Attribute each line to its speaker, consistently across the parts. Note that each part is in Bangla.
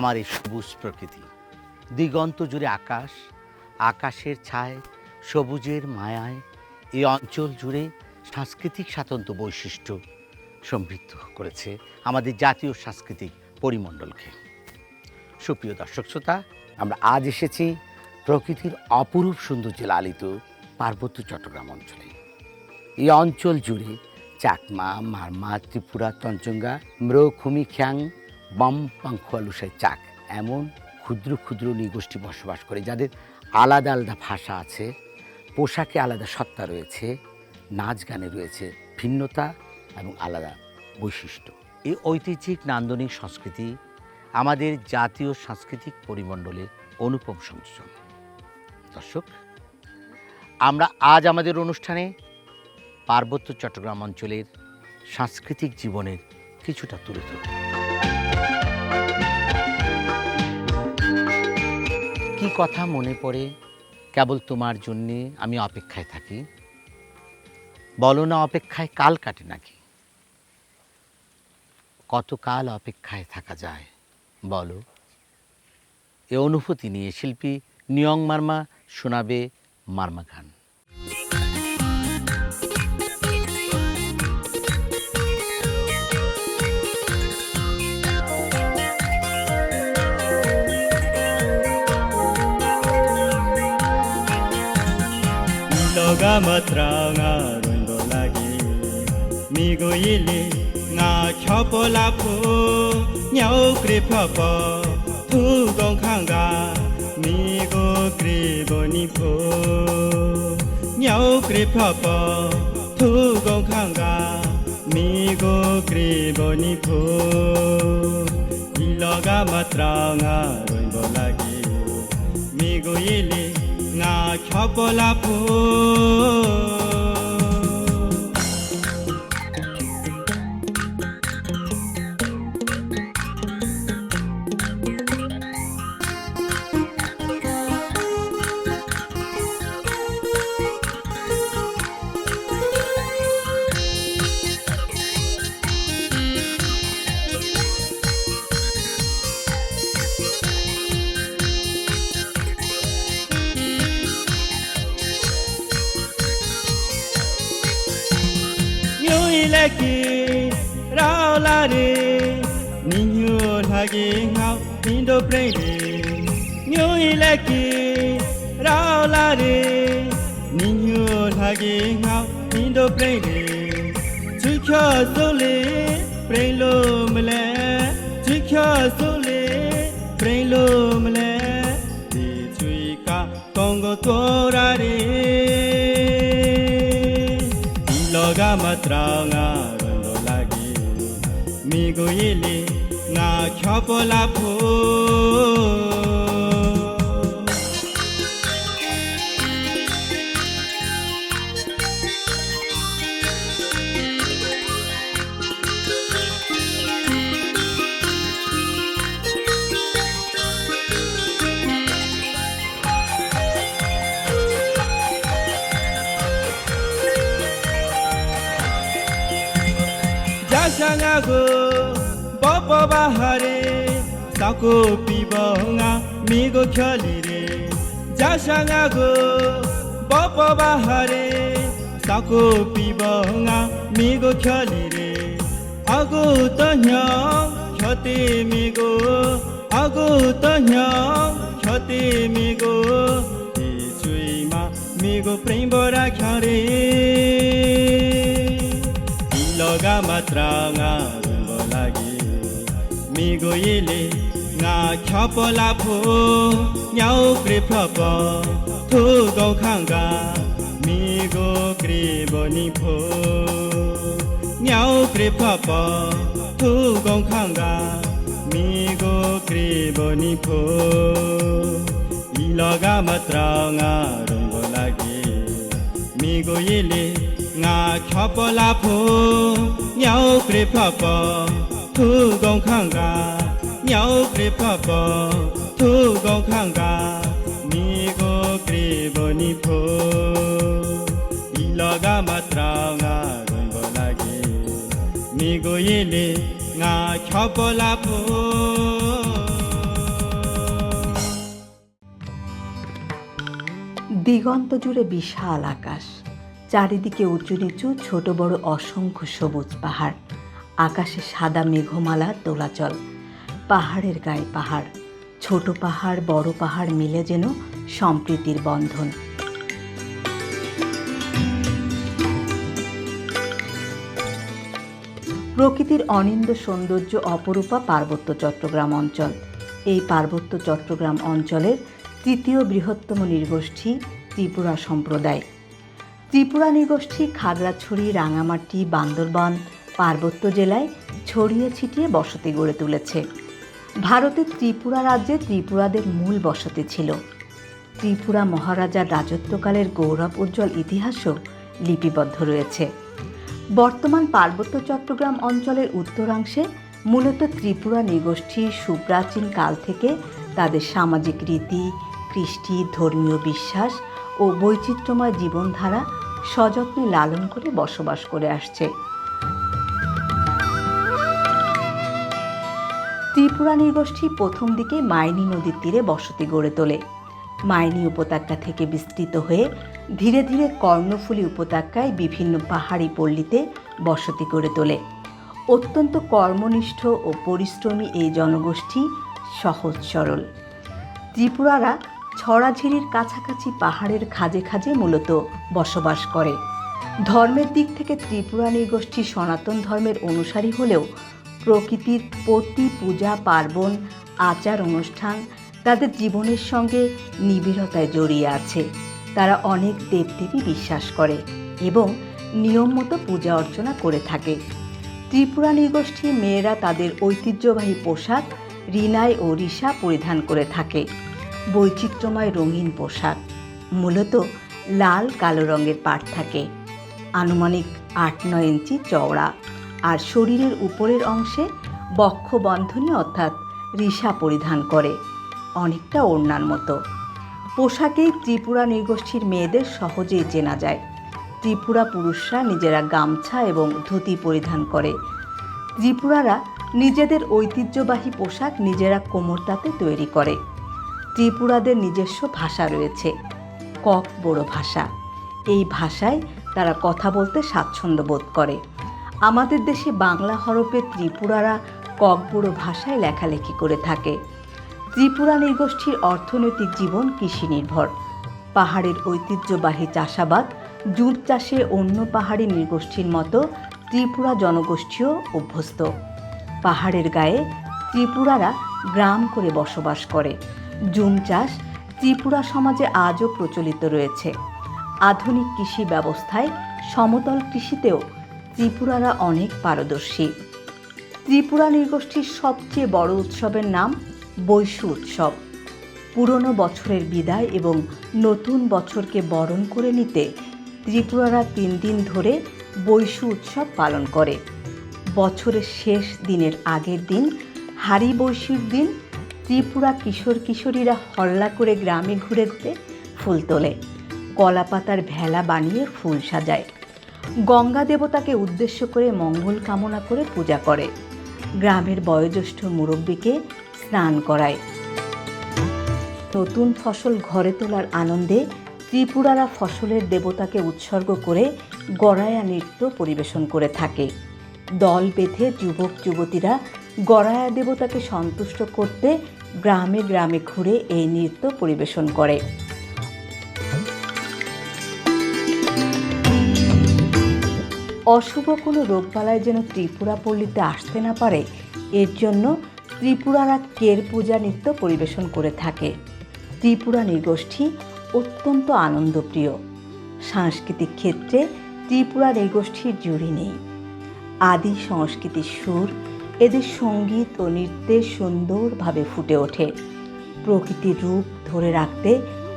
Speaker 1: আমার এই সবুজ প্রকৃতি। দিগন্ত জুড়ে আকাশ, আকাশের ছায়, সবুজের মায়ায়, এই অঞ্চল জুড়ে সাংস্কৃতিক স্বাতন্ত্র বৈশিষ্ট্য সমৃদ্ধ করেছে আমাদের জাতীয় সাংস্কৃতিক পরিমণ্ডলকে। সুপ্রিয় দর্শক শ্রোতা, আমরা আজ এসেছি প্রকৃতির অপরূপ সৌন্দর্যে লালিত পার্বত্য চট্টগ্রাম অঞ্চলে। এই অঞ্চল জুড়ে চাকমা, মারমা, ত্রিপুরা, তঞ্চঙ্গা ম্রো খুমি খ্যাং বাম পাংখুয়ালুসাই চাক, এমন ক্ষুদ্র ক্ষুদ্র নৃগোষ্ঠী বসবাস করে, যাদের আলাদা আলাদা ভাষা আছে, পোশাকে আলাদা সত্তা রয়েছে, নাচ গানে রয়েছে ভিন্নতা এবং আলাদা বৈশিষ্ট্য। এই ঐতিহ্যিক নান্দনিক সংস্কৃতি আমাদের জাতীয় সাংস্কৃতিক পরিমণ্ডলের অনুপম সংযোজন দর্শক, আমরা আজ আমাদের অনুষ্ঠানে পার্বত্য চট্টগ্রাম অঞ্চলের সাংস্কৃতিক জীবনের কিছুটা তুলে ধরব। কি কথা মনে পড়ে কেবল তোমার জন্যে আমি অপেক্ষায় থাকি? বলো না অপেক্ষায় কাল কাটে নাকি? কতকাল অপেক্ষায় থাকা যায়, বলো। এ অনুভূতি নিয়ে শিল্পী নিয়ং মার্মা শোনাবে মার্মা গান।
Speaker 2: ကမထရာငါရွင်တော်လာကြီးမိကိုရည်လေးငါချောပေါ်လာဖို့ညောက်ကရဖပေါ်သူကောင်ခန့်ကမိကိုကရဘနိဖို့ညောက်ကရဖပေါ်သူကောင်ခန့်ကမိကိုကရဘနိဖို့ဒီလောကမထရာငါရွင်တော်လာကြီးမိကိုရည်လေး phu nyu ကြီးငေါမင်းတို့ပြိတ်တွေညိုရင်လက်ကီရောက်လာတယ်နင်းညိုထားကြီးငေါမင်းတို့ပြိတ်တွေချွချော့စိုးလေပြိတ်လို့မလဲချွချော့စိုးလေပြိတ်လို့မလဲဒီချွေကကောင်းကိုတော်ရတယ်ဒီလောကမှာတောင်းငါရန်တော်လာကြီးမိကိုရည်လေး সবলা ভো Jasangago पपवाहारे ताको पिबङा मिगो खेलिरे जासँगको पपवाहारे ताको पिबङा मिगो खेलिरे अगो त क्षति मिगो अगो त क्षति मिगो চুইমা মিগো প্রেম বরা খারে লগা মাত্রা မိကိုရည်လေငါချောပေါ်လာဖို့ညောက်ပြဖပေါ်သူကောင်းခန့်ကမိကိုကြည်ပေါ်နိဖို့ညောက်ပြဖပေါ်သူကောင်းခန့်ကမိကိုကြည်ပေါ်နိဖို့ဒီလောကမတရာငါဝင်ပေါ်လာကြီးမိကိုရည်လေငါချောပေါ်လာဖို့ညောက်ပြဖပေါ်သူကောင်းခန့်ကညောက်ပြဖပေါ် thu gong khang ga nhau kri pa po thu gong khang ga ni go kri bo ni pho ilo ga matra nga goi bo la gi ni go ye le nga khop la pho
Speaker 3: দিগন্ত জুড়ে বিশাল আকাশ চারিদিকে উঁচু নিচু ছোট বড় অসংখ্য সবুজ পাহাড় আকাশে সাদা মেঘমালা দোলাচল পাহাড়ের গায়ে পাহাড়। ছোট পাহাড়, বড় পাহাড় মিলে যেন সম্প্রীতির বন্ধন। প্রকৃতির অনিন্দ সৌন্দর্য অপরূপা পার্বত্য চট্টগ্রাম অঞ্চল। এই পার্বত্য চট্টগ্রাম অঞ্চলের তৃতীয় বৃহত্তম নৃগোষ্ঠী ত্রিপুরা সম্প্রদায়। ত্রিপুরা নৃগোষ্ঠী খাগড়াছড়ি, রাঙামাটি, বান্দরবান পার্বত্য জেলায় ছড়িয়ে ছিটিয়ে বসতি গড়ে তুলেছে। ভারতের ত্রিপুরা রাজ্যে ত্রিপুরাদের মূল বসতি ছিল। ত্রিপুরা মহারাজার রাজত্বকালের গৌরব উজ্জ্বল ইতিহাসও লিপিবদ্ধ রয়েছে। বর্তমান পার্বত্য চট্টগ্রাম অঞ্চলের উত্তরাংশে মূলত ত্রিপুরা নৃগোষ্ঠী সুপ্রাচীন কাল থেকে তাদের সামাজিক রীতি, কৃষ্টি, ধর্মীয় বিশ্বাস ও বৈচিত্র্যময় জীবনধারা সযত্নে লালন করে বসবাস করে আসছে। ত্রিপুরা নৃগোষ্ঠী প্রথম দিকে মাইনী নদীর তীরে বসতি গড়ে তোলে। মাইনী উপত্যকা থেকে বিস্তৃত হয়ে ধীরে ধীরে কর্ণফুলী উপত্যকায় বিভিন্ন পাহাড়ি পল্লীতে বসতি গড়ে তোলে। অত্যন্ত কর্মনিষ্ঠ ও পরিশ্রমী এই জনগোষ্ঠী সহজ সরল। ত্রিপুরারা ছড়াঝিরির কাছাকাছি পাহাড়ের খাজে খাজে মূলত বসবাস করে। ধর্মের দিক থেকে ত্রিপুরা নৃগোষ্ঠী সনাতন ধর্মের অনুসারী হলেও প্রকৃতির প্রতি পূজা, পার্বণ, আচার, অনুষ্ঠান তাদের জীবনের সঙ্গে নিবিড়তায় জড়িয়ে আছে। তারা অনেক দেবদেবী বিশ্বাস করে এবং নিয়ম মতো পূজা অর্চনা করে থাকে। ত্রিপুরা নৃগোষ্ঠীর মেয়েরা তাদের ঐতিহ্যবাহী পোশাক রিনাই ও রিসা পরিধান করে থাকে। বৈচিত্র্যময় রঙিন পোশাক, মূলত লাল কালো রঙের পাট থাকে। আনুমানিক আট নয় ইঞ্চি চওড়া। আর শরীরের উপরের অংশে বক্ষবন্ধনী অর্থাৎ রিসা পরিধান করে, অনেকটা ওড়নার মতো। পোশাকেই ত্রিপুরা নৃগোষ্ঠীর মেয়েদের সহজেই চেনা যায়। ত্রিপুরা পুরুষরা নিজেরা গামছা এবং ধুতি পরিধান করে। ত্রিপুরারা নিজেদের ঐতিহ্যবাহী পোশাক নিজেরা কোমরতাতে তৈরি করে। ত্রিপুরাদের নিজস্ব ভাষা রয়েছে, কক বড় ভাষা। এই ভাষায় তারা কথা বলতে স্বাচ্ছন্দ্য বোধ করে। আমাদের দেশে বাংলা হরফে ত্রিপুরারা কক বড় ভাষায় লেখালেখি করে থাকে। ত্রিপুরা নৃগোষ্ঠীর অর্থনৈতিক জীবন কৃষি নির্ভর পাহাড়ের ঐতিহ্যবাহী চাষাবাদ, জুট চাষে অন্য পাহাড়ি নৃগোষ্ঠীর মতো ত্রিপুরা জনগোষ্ঠীও অভ্যস্ত। পাহাড়ের গায়ে ত্রিপুরারা গ্রাম করে বসবাস করে। জুম চাষ ত্রিপুরা সমাজে আজও প্রচলিত রয়েছে। আধুনিক কৃষি ব্যবস্থায় সমতল কৃষিতেও ত্রিপুরারা অনেক পারদর্শী। ত্রিপুরা নৃগোষ্ঠীর সবচেয়ে বড় উৎসবের নাম বৈশু উৎসব। পুরনো বছরের বিদায় এবং নতুন বছরকে বরণ করে নিতে ত্রিপুরারা তিন দিন ধরে বৈশু উৎসব পালন করে। বছরের শেষ দিনের আগের দিন, হারি বৈশুর দিন, ত্রিপুরা কিশোর কিশোরীরা হল্লা করে গ্রামে ঘুরে ফুল তোলে। কলাপাতার ভেলা বানিয়ে ফুল সাজায়। গঙ্গা দেবতাকে উদ্দেশ্য করে মঙ্গল কামনা করে পূজা করে। গ্রামের বয়োজ্যেষ্ঠ মুরব্বীকে স্নান করায়। নতুন ফসল ঘরে তোলার আনন্দে ত্রিপুরারা ফসলের দেবতাকে উৎসর্গ করে গড়ায়া নৃত্য পরিবেশন করে থাকে। দল বেঁধে যুবক যুবতীরা গড়ায়া দেবতাকে সন্তুষ্ট করতে গ্রামে গ্রামে ঘুরে এই নৃত্য পরিবেশন করে। অশুভ কোনো রোগবালায় যেন ত্রিপুরা পল্লীতে আসতে না পারে, এর জন্য ত্রিপুরারা কের পূজা নৃত্য পরিবেশন করে থাকে। ত্রিপুরা নৃগোষ্ঠী অত্যন্ত আনন্দপ্রিয়। সাংস্কৃতিক ক্ষেত্রে ত্রিপুরা নৃগোষ্ঠীর জুড়ি নেই। আদি সংস্কৃতির সুর এদের সংগীত ও নৃত্যে সুন্দরভাবে ফুটে ওঠে। প্রকৃতির রূপ ধরে রাখতে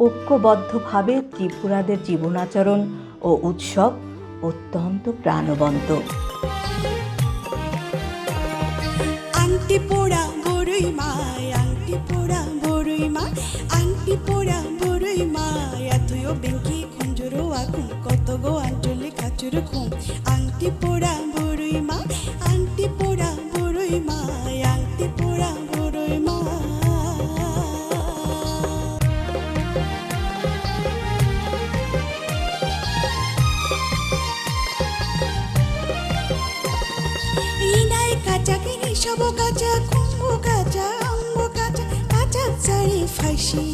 Speaker 3: ঐক্যবদ্ধভাবে ত্রিপুরাদের জীবনাচরণ ও উৎসব অত্যন্ত প্রাণবন্ত।
Speaker 4: রিসাবো কাঁচা কুম্ভ কাঁচা আম্বো কাঁচা কাঁচা চারি ফাঁসি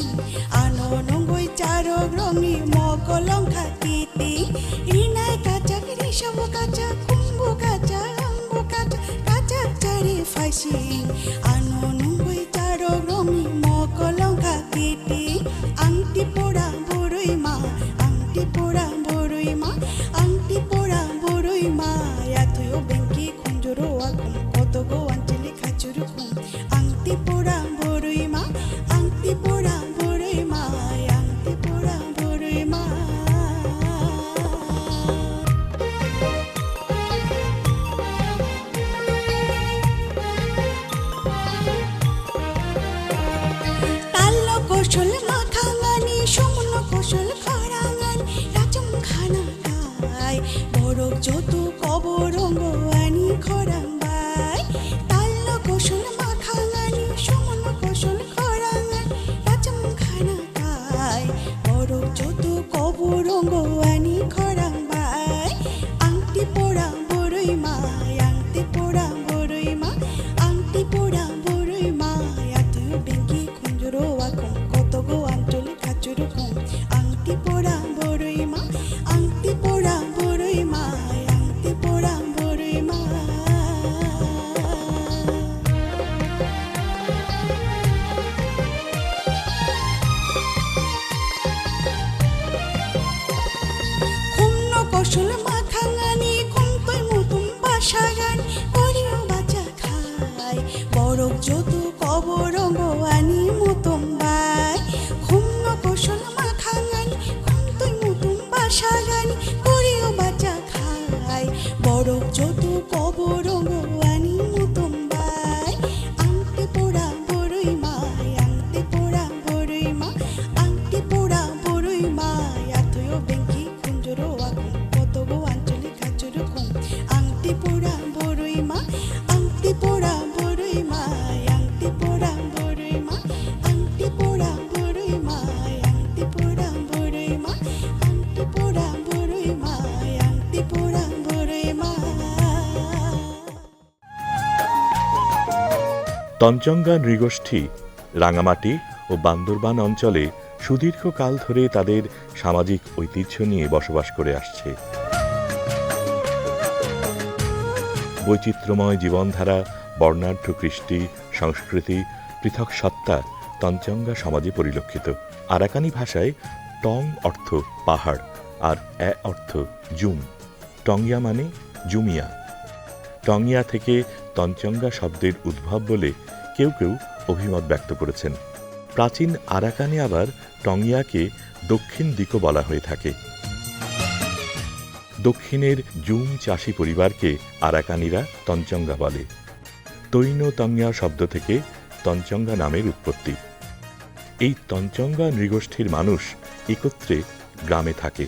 Speaker 4: আনো নঙ্গই চারো রঙি মকলং খাতিতি রিনাই কাঁচা রিসাবো কাঁচা কুম্ভ কাঁচা আম্বো কাঁচা কাঁচা চারি ফাঁসি আনো নঙ্গই চারো রঙি
Speaker 5: তঞ্চঙ্গা নৃগোষ্ঠী, রাঙামাটি ও বান্দরবান অঞ্চলে সুদীর্ঘকাল ধরে তাদের সামাজিক ঐতিহ্য নিয়ে বসবাস করে আসছে। বৈচিত্র্যময় জীবনধারা, বর্ণাঢ্য কৃষ্টি, সংস্কৃতি, পৃথক সত্তা তঞ্চঙ্গা সমাজে পরিলক্ষিত। আরাকানি ভাষায় টং অর্থ পাহাড় আর এ অর্থ জুম। টংয়া মানে জুমিয়া। টংয়া থেকে তঞ্চঙ্গা শব্দের উদ্ভব বলে কেউ কেউ অভিমত ব্যক্ত করেছেন। প্রাচীন আরাকানে আবার টংয়াকে দক্ষিণ দিকও বলা হয়ে থাকে। দক্ষিণের জুম চাষি পরিবারকে আরাকানিরা তঞ্চঙ্গা বলে। তৈন তঞ্জা শব্দ থেকে তঞ্চঙ্গা নামের উৎপত্তি। এই তঞ্চঙ্গা নৃগোষ্ঠীর মানুষ একত্রে গ্রামে থাকে।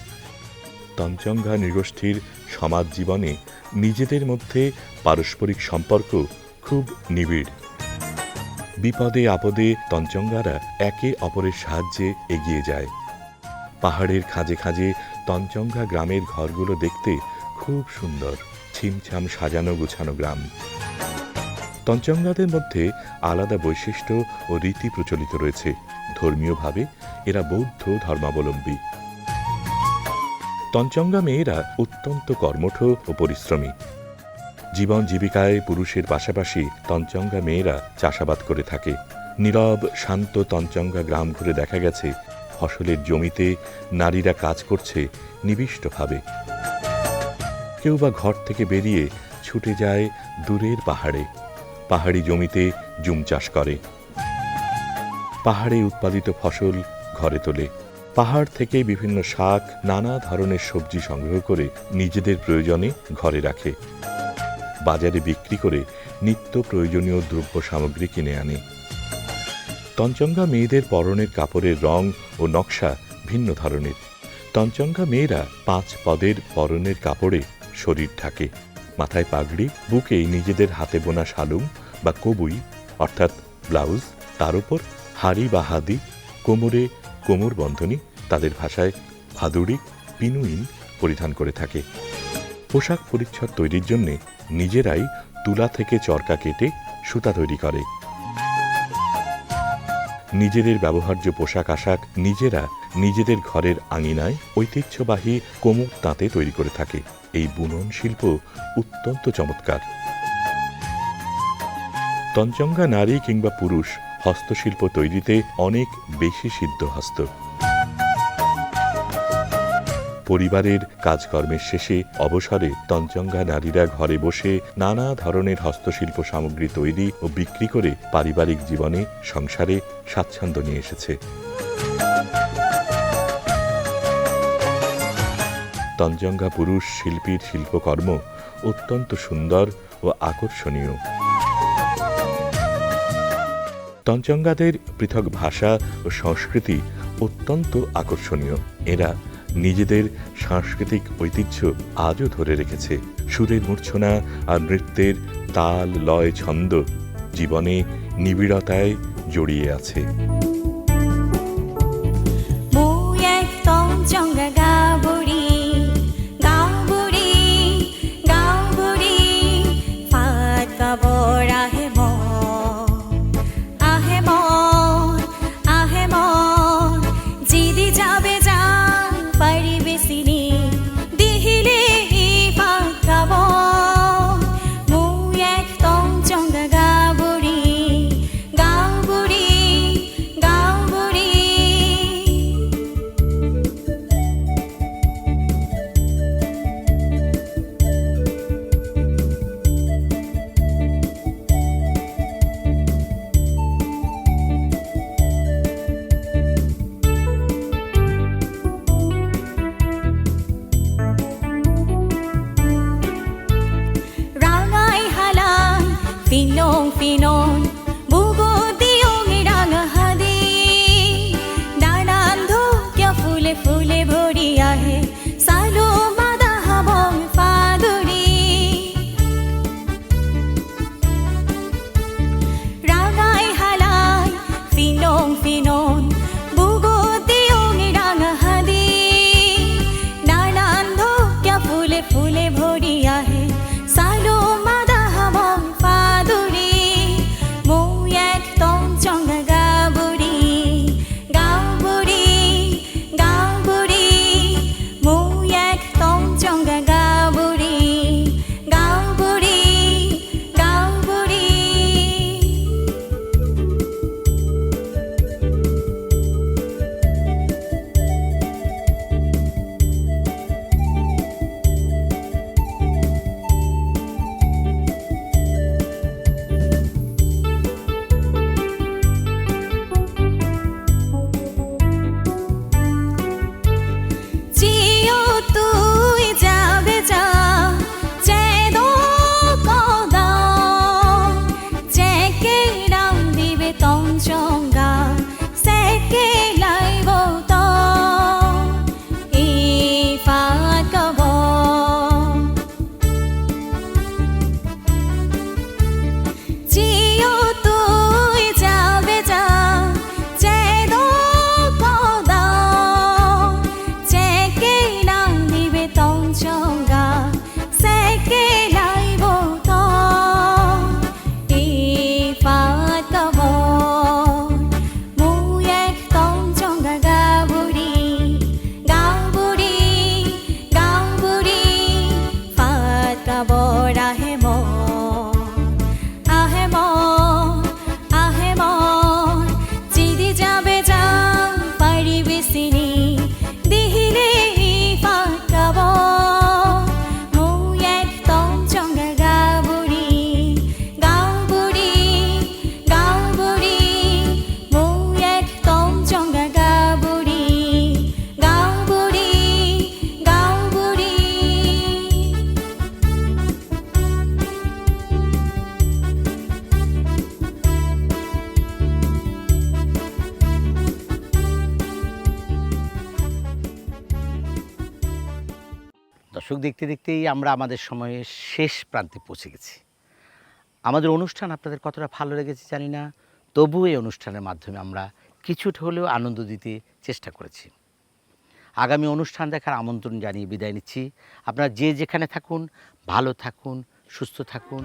Speaker 5: তঞ্চঙ্গা নৃগোষ্ঠীর সমাজ জীবনে নিজেদের মধ্যে পারস্পরিক সম্পর্ক খুব নিবিড়। বিপদে আপদে তঞ্চঙ্গারা একে অপরের সাহায্যে এগিয়ে যায়। পাহাড়ের খাঁজে খাঁজে তঞ্চঙ্গা গ্রামের ঘরগুলো দেখতে খুব সুন্দর, ছিমছাম সাজানো গোছানো গ্রাম। তঞ্চঙ্গাদের মধ্যে আলাদা বৈশিষ্ট্য ও রীতি প্রচলিত রয়েছে। ধর্মীয়ভাবে এরা বৌদ্ধ ধর্মাবলম্বী। তঞ্চঙ্গা মেয়েরা অত্যন্ত কর্মঠ ও পরিশ্রমী। জীবন জীবিকায় পুরুষের পাশাপাশি তঞ্চঙ্গা মেয়েরা চাষাবাদ করে থাকে। নীরব, শান্ত তঞ্চঙ্গা গ্রাম ঘুরে দেখা গেছে। ফসলের জমিতে নারীরা কাজ করছে নিবিষ্টভাবে। কেউ বা ঘর থেকে বেরিয়ে ছুটে যায় দূরের পাহাড়ে। পাহাড়ি জমিতে জুম চাষ করে। পাহাড়ে উৎপাদিত ফসল ঘরে তোলে। পাহাড় থেকে বিভিন্ন শাক, নানা ধরনের সবজি সংগ্রহ করে নিজেদের প্রয়োজনে ঘরে রাখে। বাজারে বিক্রি করে নিত্য প্রয়োজনীয় দ্রব্য সামগ্রী কিনে আনে। তঞ্চঙ্গা মেয়েদের পরনের কাপড়ের রং ও নকশা ভিন্ন ধরনের। তঞ্চঙ্গা মেয়েরা পাঁচ পদের পরনের কাপড়ে শরীর ঢাকে। মাথায় পাগড়ি, বুকে নিজেদের হাতে বোনা শালুম বা কবুই, অর্থাৎ ব্লাউজ, তার উপর হাড়ি বা হাদি, কোমরে কোমর বন্ধনী, তাদের ভাষায় ভাদুড়ি পিনুইন পরিধান করে থাকে। পোশাক পরিচ্ছদ তৈরির জন্য নিজেরাই তুলা থেকে চরকা কেটে সুতা তৈরি করে। নিজেদের ব্যবহার্য পোশাক আশাক নিজেরা নিজেদের ঘরের আঙিনায় ঐতিহ্যবাহী কোমর তাঁতে তৈরি করে থাকে। এই বুনন শিল্প অত্যন্ত চমৎকার। তঞ্চঙ্গা নারী কিংবা পুরুষ হস্তশিল্প তৈরিতে অনেক বেশি সিদ্ধহস্ত পরিবারের কাজকর্মের শেষে অবসরে তঞ্চঙ্গা নারীরা ঘরে বসে নানা ধরনের হস্তশিল্প সামগ্রী তৈরি ও বিক্রি করে পারিবারিক জীবনে সংসারে স্বাচ্ছন্দ্য নিয়ে এসেছে। তঞ্চঙ্গা পুরুষ শিল্পীর শিল্পকর্ম অত্যন্ত সুন্দর ও আকর্ষণীয়। তঞ্চঙ্গাদের পৃথক ভাষা ও সংস্কৃতি অত্যন্ত আকর্ষণীয়। এরা নিজেদের সাংস্কৃতিক ঐতিহ্য আজও ধরে রেখেছে। সুরের মূর্ছনা আর নৃত্যের তাল, লয়, ছন্দ জীবনে নিবিড়তায় জড়িয়ে আছে।
Speaker 6: ফুলে ভরি
Speaker 1: দেখতে দেখতেই আমরা আমাদের সময়ের শেষ প্রান্তে পৌঁছে গেছি। আমাদের অনুষ্ঠান আপনাদের কতটা ভালো লেগেছে জানি না, তবু এই অনুষ্ঠানের মাধ্যমে আমরা কিছুটা হলেও আনন্দ দিতে চেষ্টা করেছি। আগামী অনুষ্ঠান দেখার আমন্ত্রণ জানিয়ে বিদায় নিচ্ছি। আপনারা যে যেখানে থাকুন, ভালো থাকুন, সুস্থ থাকুন।